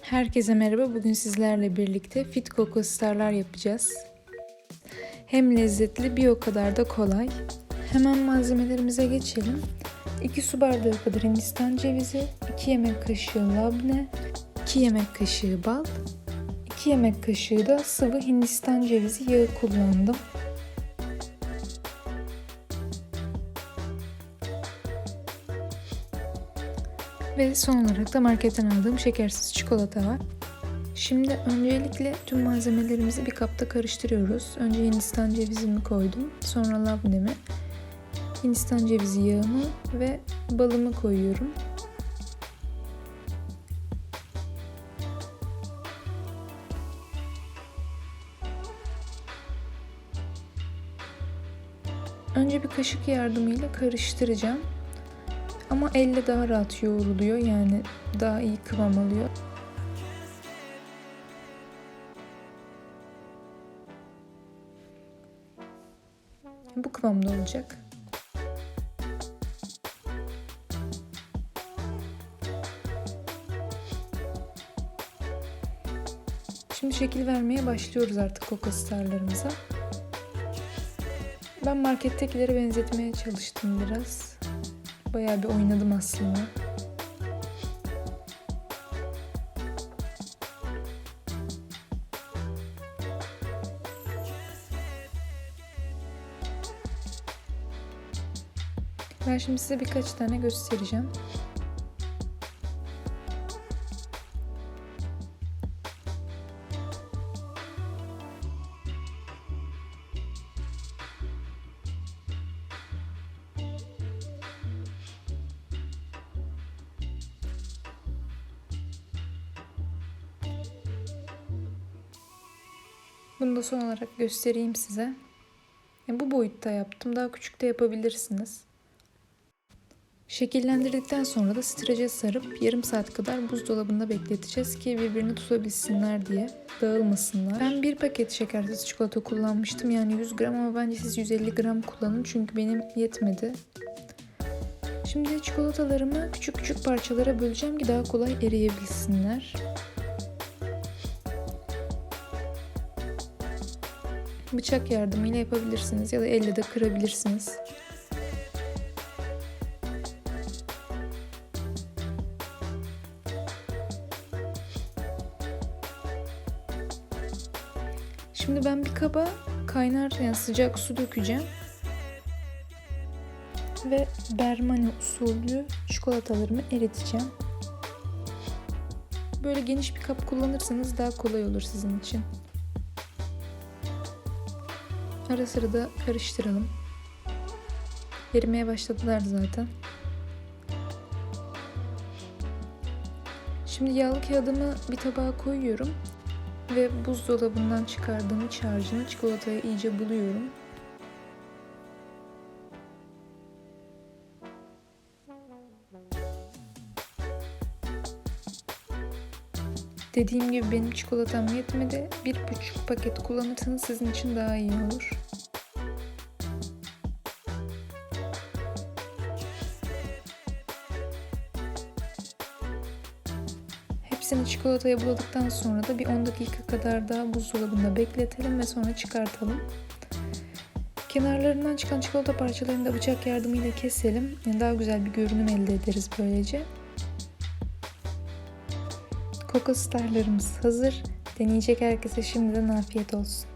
Herkese merhaba. Bugün sizlerle birlikte fit coco starlar yapacağız. Hem lezzetli bir o kadar da kolay. Hemen malzemelerimize geçelim. 2 su bardağı kadar hindistan cevizi, 2 yemek kaşığı labne, 2 yemek kaşığı bal, 2 yemek kaşığı da sıvı hindistan cevizi yağı kullandım. Ve son olarak da marketten aldığım şekersiz çikolata var. Şimdi öncelikle tüm malzemelerimizi bir kapta karıştırıyoruz. Önce hindistan cevizimi koydum. Sonra labnemi, hindistan cevizi yağımı ve balımı koyuyorum. Önce bir kaşık yardımıyla karıştıracağım. Ama elle daha rahat yoğruluyor yani daha iyi kıvam alıyor. Bu kıvamda olacak. Şimdi şekil vermeye başlıyoruz artık Coco Star'larımıza. Ben markettekilere benzetmeye çalıştım biraz. Bayağı bir oynadım aslında. Ben şimdi size birkaç tane göstereceğim. Bunu da son olarak göstereyim size. Yani bu boyutta yaptım. Daha küçük de yapabilirsiniz. Şekillendirdikten sonra da strece sarıp yarım saat kadar buzdolabında bekleteceğiz ki birbirini tutabilsinler diye dağılmasınlar. Ben bir paket şekersiz çikolata kullanmıştım yani 100 gram ama bence siz 150 gram kullanın çünkü benim yetmedi. Şimdi çikolatalarımı küçük küçük parçalara böleceğim ki daha kolay eriyebilsinler. Bıçak yardımıyla yapabilirsiniz ya da elle de kırabilirsiniz. Şimdi ben bir kaba kaynar yani sıcak su dökeceğim. Ve bermani usulü çikolatalarımı eriteceğim. Böyle geniş bir kap kullanırsanız daha kolay olur sizin için. Ara sıra da karıştıralım. Erimeye başladılar zaten. Şimdi yağlı kağıdımı bir tabağa koyuyorum ve buzdolabından çıkardığım iç harcını çikolataya iyice buluyorum. Dediğim gibi benim çikolatam yetmedi. Bir buçuk paket kullanırsanız sizin için daha iyi olur. Hepsini çikolataya buladıktan sonra da bir 10 dakika kadar daha buzdolabında bekletelim ve sonra çıkartalım. Kenarlarından çıkan çikolata parçalarını da bıçak yardımıyla keselim. Yani daha güzel bir görünüm elde ederiz böylece. Coco Star'larımız hazır. Deneyecek herkese şimdiden afiyet olsun.